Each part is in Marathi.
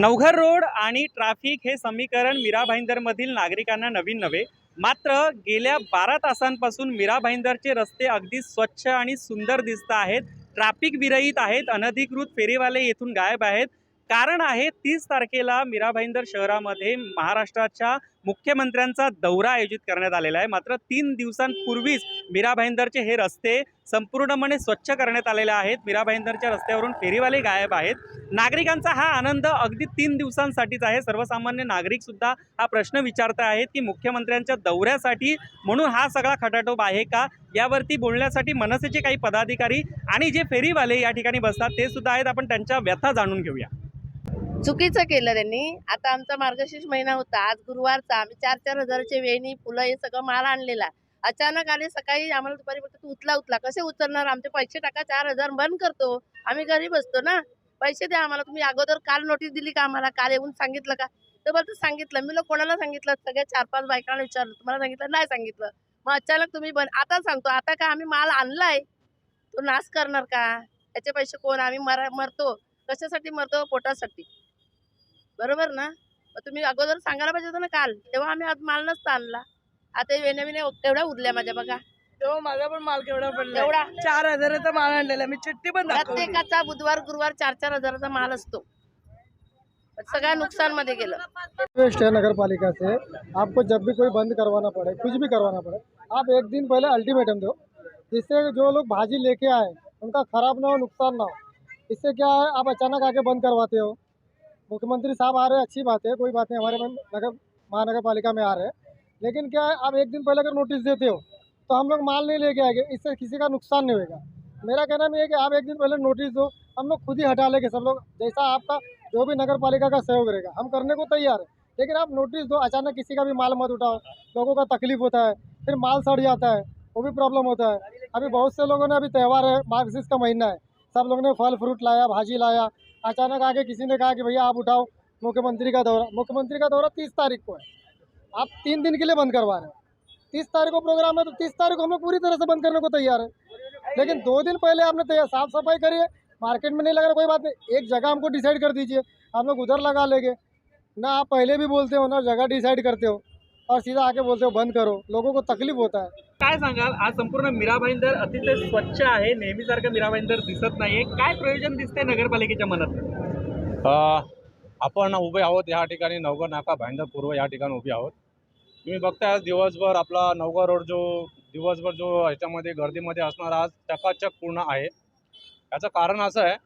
नवघर रोड आणि ट्रॅफिक हे समीकरण मीरा भाईंदरमधील नागरिकांना नवीन नव्हे. मात्र गेल्या बारा तासांपासून मीरा भाईंदरचे रस्ते अगदी स्वच्छ आणि सुंदर दिसत आहेत. ट्रॅफिक विरहित आहेत. अनधिकृत फेरीवाले येथून गायब आहेत. कारण आहे तीस तारखेला मीरा भाईंदर शहरामध्ये महाराष्ट्राच्या मुख्यमंत्र्यांचा दौरा आयोजित करण्यात आलेला आहे. मात्र तीन दिवसांपूर्वीच मीरा भाईंदरचे हे रस्ते संपूर्णपणे स्वच्छ करण्यात आलेले आहेत. मीरा भाईंदरच्या रस्त्यावरून फेरीवाले गायब आहेत. नागरिकांचा हा आनंद अगदी तीन दिवसांसाठीच आहे. सर्वसामान्य नागरिक सुद्धा हा प्रश्न विचारत आहेत की मुख्यमंत्र्यांच्या दौऱ्यासाठी म्हणून हा सगळा खटाटोप आहे का? यावरती बोलण्यासाठी मनसेचे काही पदाधिकारी आणि जे फेरीवाले या ठिकाणी बसतात ते सुद्धा आहेत. आपण त्यांच्या व्यथा जाणून घेऊया. चुकीचं केलं त्यांनी. आता आमचा मार्गशीर्ष महिना होता. आज गुरुवारचा. आम्ही चार चार हजाराचे वेणी फुलं हे सगळं माल आणलेला. अचानक आले सकाळी आम्हाला दुपारी फक्त तू उचला उचला. कसे उचलणार? आमचे पैसे टाका. चार हजार बंद करतो. आम्ही घरी बसतो ना. पैसे द्या आम्हाला. तुम्ही अगोदर काल नोटीस दिली का आम्हाला? काल येऊन सांगितलं का? तर बरं सांगितलं. मी लोक कोणाला सांगितलं? सगळ्या चार पाच बायकांना विचारलं. तुम्हाला सांगितलं? नाही सांगितलं. मग अचानक तुम्ही बंद आता सांगतो. आता का आम्ही माल आणलाय? तो नाश करणार का? याचे पैसे कोण? आम्ही मरा मरतो. कशासाठी मरतो? पोटासाठी. बरोबर ना? मग तुम्ही अगोदर सांगायला पाहिजे होतं ना काल. तेव्हा आम्ही आज माल नसता आणला. आता हे वेण्या विण्या तेवढ्या उरल्या माझ्या बघा. तेव्हा माझा पण माल केवढा पडला? तेवढा. चार हजाराचा माल आणलेला. मी चिठ्ठी पण दाखवली. प्रत्येकाचा बुधवार गुरुवार चार चार हजाराचा माल असतो. सगळ्या नुकसानमध्ये गेलं. रिक्वेस्ट है नगर पालिका से आपको जब भी कोई बंद करवाना पड़े कुछ भी करवाना पड़े आप एक दिन पहले अल्टीमेटम दो। जिससे जो लोग भाजी लेके आए उनका खराब ना हो नुकसान ना हो। इससे क्या है आप अचानक आके बंद करवाते हो? मुख्यमंत्री साहब आ रहे हैं, अच्छी बात है, कोई बात नहीं, हमारे नगर महानगर पालिका में आ रहे हैं। लेकिन क्या है, आप एक दिन पहले अगर नोटिस देते हो तो हम लोग माल नहीं लेके आएँगे, इससे किसी का नुकसान नहीं होगा मेरा कहना भी है कि आप एक दिन पहले नोटिस दो, हम लोग खुद ही हटा लेंगे सब लोग, जैसा आपका जो भी नगर पालिका का सहयोग रहेगा, हम करने को तैयार है। लेकिन आप नोटिस दो, अचानक किसी का भी माल मत उठाओ, लोगों का तकलीफ़ होता है, फिर माल सड़ जाता है, वो भी प्रॉब्लम होता है। अभी बहुत से लोगों ने अभी त्यौहार है मार्गशीर्ष का महीना है सब लोग ने फल फ्रूट लाया, भाजी लाया। अचानक आके किसी ने कहा कि भैया आप उठाओ, मुख्यमंत्री का दौरा। मुख्यमंत्री का दौरा तीस तारीख को है। आप तीन दिन के लिए बंद करवा रहे हैं। तीस तारीख को प्रोग्राम है तो तीस तारीख को हम लोग पूरी तरह से बंद करने को तैयार है। लेकिन दो दिन पहले आपने तैयार, साफ़ सफ़ाई करिए मार्केट में नहीं लगा रहा, कोई बात नहीं। एक जगह हमको डिसाइड कर दीजिए। हम लोग उधर लगा लेंगे। ना आप पहले भी बोलते हो, ना जगह डिसाइड करते हो। और सीधा आके बोलते हो बंद करो। लोगों को तकलीफ होता है। काय सांगाल? आज संपूर्ण मीरा भाईंदर अतिशय स्वच्छ आहे. नेहमीसारखं मीरा भाईंदर दिसत नाहीये. काय प्रयोजन दिसतंय नगरपालिकेच्या मनात? अ, आपण उभे आहोत या ठिकाणी. नवघर नाका भाईंदर पूर्व या ठिकाणी उभे आहोत. तुम्ही बघताय आज दिवसभर आपला नवघर रोड जो दिवसभर जो ह्याच्यामध्ये गर्दीमध्ये असणार आज चकाचक पूर्ण आहे. याचं कारण असं आहे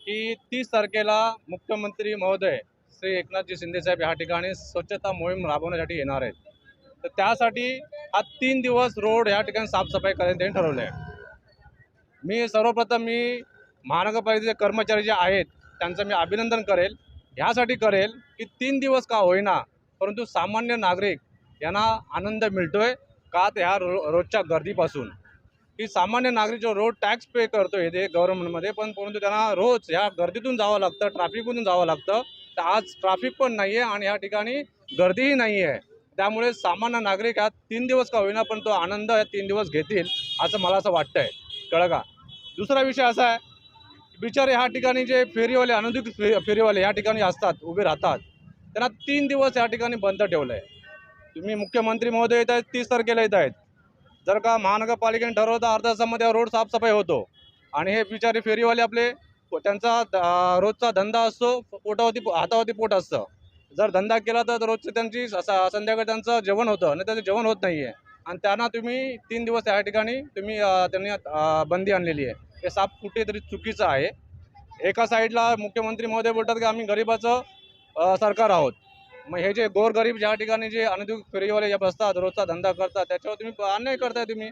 की तीस तारखेला मुख्यमंत्री महोदय श्री एकनाथजी शिंदेसाहेब या ठिकाणी स्वच्छता मोहीम राबवण्यासाठी येणार आहेत. तर त्यासाठी हा तीन दिवस रोड या ठिकाणी साफसफाई करायला त्यांनी ठरवलं आहे. मी सर्वप्रथम मी महानगरपालिकेचे कर्मचारी जे आहेत त्यांचं मी अभिनंदन करेल. ह्यासाठी करेल की तीन दिवस का होईना परंतु सामान्य नागरिक यांना आनंद मिळतोय का तर ह्या रो रोजच्या गर्दीपासून? की सामान्य नागरिक जो रोड टॅक्स पे करतो ते गव्हर्नमेंटमध्ये पण परंतु त्यांना रोज ह्या गर्दीतून जावं लागतं ट्रॅफिकमधून जावं लागतं तर आज ट्रॅफिक पण नाही आहे आणि ह्या ठिकाणी गर्दीही नाही आहे त्यामुळे सामान्य नागरिक ह्या तीन दिवस का होईना पण तो आनंद या तीन दिवस घेतील असं मला असं वाटतं आहे कळलं का? दुसरा विषय असा आहे बिचारे ह्या ठिकाणी जे फेरीवाले अनधिकृत फे फेरीवाले या ठिकाणी असतात उभे राहतात त्यांना तीन दिवस या ठिकाणी बंद ठेवलं आहे तुम्ही मुख्यमंत्री महोदय येत आहेत तीस तारखेला येत आहेत. जर का महानगरपालिकेने ठरवता अर्ध्या तासामध्ये रोड साफसफाई होतो. आणि हे बिचारे फेरीवाले आपले त्यांचा रोजचा धंदा असतो पोटावरती हातावरती पोट असतं. जर धंदा केला तर रोजचं त्यांची स- संध्याकाळी त्यांचं जेवण होतं आणि त्याचं जेवण होत नाही आहे आणि त्यांना तुम्ही तीन दिवस या ठिकाणी तुम्ही त्यांनी बंदी आणलेली आहे. हे साप कुठेतरी चुकीचं आहे. एका साईडला मुख्यमंत्री महोदय बोलतात की आम्ही गरिबाचं सरकार आहोत. मग हे जे गोरगरीब ज्या ठिकाणी जे अनधिकृत फेरीवाले जे बसतात रोजचा धंदा करतात त्याच्यावर तुम्ही अन्याय करताय तुम्ही.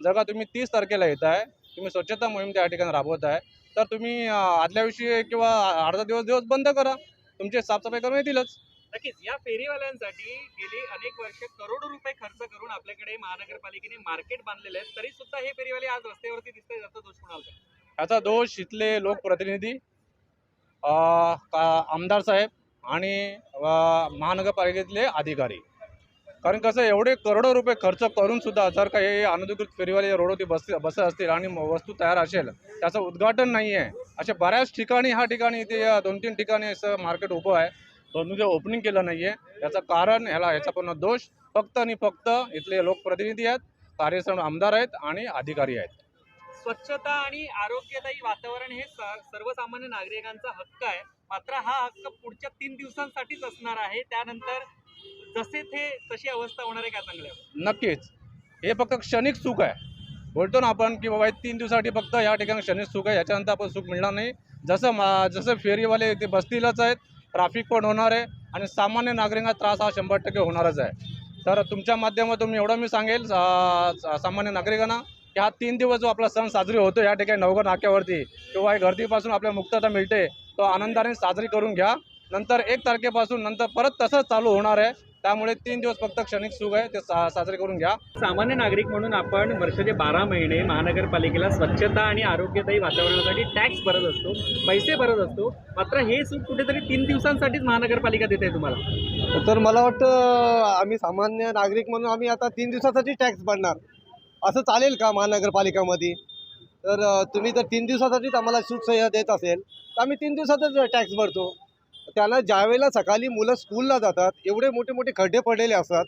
जर का तुम्ही तीस तारखेला येत आहे तुम्ही स्वच्छता मोहीम त्या ठिकाणी राबवत आहे तर तुम्ही आदल्या दिवशी किंवा अर्धा दिवस दिवस बंद करा. तुमची साफसफाई करून येतीलच. नक्कीच. या फेरीवाल्यांसाठी गेली अनेक वर्ष करोडो रुपये खर्च करून आपल्याकडे महानगरपालिकेने मार्केट बांधलेले आहेत. तरी सुद्धा हे फेरीवाले आज रस्त्यावरती दिसते याचा दोष कोणाला? याचा दोष इथले लोकप्रतिनिधी आमदार साहेब आणि महानगरपालिकेतले अधिकारी. कारण कसं एवढे करोडो रुपये खर्च करूनसुद्धा जर का हे अनधिकृत फेरीवाले रोडवरती बस बसत असतील आणि म- वस्तू तयार असेल त्याचं उद्घाटन नाही आहे. अशा बऱ्याच ठिकाणी ह्या ठिकाणी इथे दोन तीन ठिकाणी असं मार्केट उभं आहे. परंतु जे ओपनिंग केलं नाही आहे याचं कारण ह्याला ह्याचा पूर्ण दोष फक्त आणि फक्त इथले लोकप्रतिनिधी आहेत कार्यक्षम आमदार आहेत आणि अधिकारी आहेत. स्वच्छता आणि आरोग्यदायी वातावरण हे सर्वसामान्य नागरिकांचा हक्क आहे. मात्र हा हक्क पुढच्या तीन दिवसांसाठीच असणार आहे. त्यानंतर जसे ते तशी अवस्था होणार आहे का चांगल्या? नक्कीच. हे फक्त क्षणिक सुख आहे. बोलतो ना आपण की बाबा तीन दिवसासाठी फक्त या ठिकाणी क्षणिक सुख आहे याच्यानंतर आपण सुख मिळणार नाही. जसं मा जसं फेरीवाले ते बसतीलच आहेत ट्रॅफिक पण होणार आहे आणि सामान्य नागरिकांना त्रास हा शंभर टक्के होणारच आहे. तर तुमच्या माध्यमातून मी एवढं मी सांगेल सा- सामान्य नागरिकांना की हा तीन दिवस जो आपला सण साजरी होतो या ठिकाणी नवघर नाक्यावरती किंवा गर्दीपासून आपल्याला मुक्तता मिळते तो आनंदाने साजरी करून घ्या. नंतर एक तारखेपासून नंतर परत तसंच चालू होणार आहे. त्यामुळे तीन दिवस फक्त क्षणिक सुख आहे ते सा साजरे करून घ्या. सामान्य नागरिक म्हणून आपण वर्षाचे बारा महिने महानगरपालिकेला स्वच्छता आणि आरोग्यदायी वातावरणासाठी टॅक्स भरत असतो पैसे भरत असतो. मात्र हे सुख कुठेतरी तीन दिवसांसाठीच महानगरपालिका देते तुम्हाला. तर मला वाटतं आम्ही सामान्य नागरिक म्हणून आम्ही आता तीन दिवसासाठी टॅक्स भरणार. असं चालेल का महानगरपालिकामध्ये? तर तुम्ही तर तीन दिवसासाठीच आम्हाला सुखसोयी देत असेल. तर आम्ही तीन दिवसातच टॅक्स भरतो. त्यांना ज्यावेळेला सकाळी मुलं स्कूलला जातात एवढे मोठे मोठे खड्डे पडलेले असतात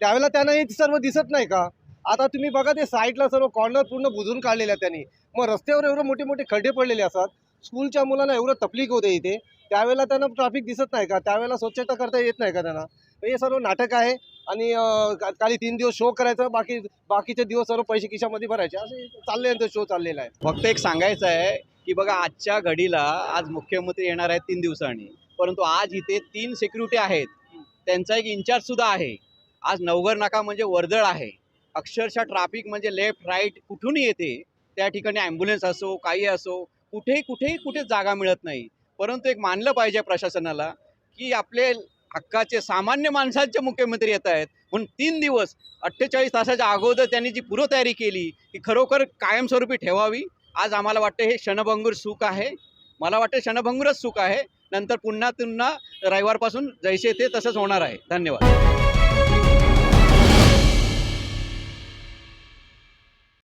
त्यावेळेला त्यांना हे सर्व दिसत नाही का? आता तुम्ही बघा ते साईडला सर्व कॉर्नर पूर्ण बुजून काढलेले आहेत त्यांनी. मग रस्त्यावर एवढे मोठे मोठे खड्डे पडलेले असतात. स्कूलच्या मुलांना एवढं तकलीफ होते इथे. त्यावेळेला त्यांना ट्रॅफिक दिसत नाही का? त्यावेळेला स्वच्छता करता येत नाही का त्यांना? तर हे सर्व नाटक आहे आणि काही तीन दिवस शो करायचं बाकी बाकीचे दिवस सर्व पैसे खिशामध्ये भरायचे. असे चालले शो चाललेला आहे. फक्त एक सांगायचं आहे की बघा आजच्या घडीला आज मुख्यमंत्री येणार आहेत तीन दिवसांनी. परंतु आज इथे तीन सिक्युरिटी आहेत. त्यांचा एक इन्चार्ज सुद्धा आहे. आज नवघर नाका म्हणजे वर्दळ आहे. अक्षरशः ट्रॅफिक म्हणजे लेफ्ट राईट कुठूनही येते त्या ठिकाणी ॲम्ब्युलन्स असो काही असो कुठेही कुठेही कुठे जागा मिळत नाही. परंतु एक मानलं पाहिजे प्रशासनाला की आपले हक्काचे सामान्य माणसांचे मुख्यमंत्री येत आहेत. म्हणून तीन दिवस अठ्ठेचाळीस तासाच्या अगोदर त्यांनी जी पूर्वतयारी केली ती खरोखर कायमस्वरूपी ठेवावी. आज आम्हाला वाटतं हे क्षणभंगूर सुख आहे. मला वाटतं क्षणभंगूरच सुख आहे. नंतर पुन्हा पुन्हा रविवारपासून जैसे ते तसंच होणार आहे. धन्यवाद.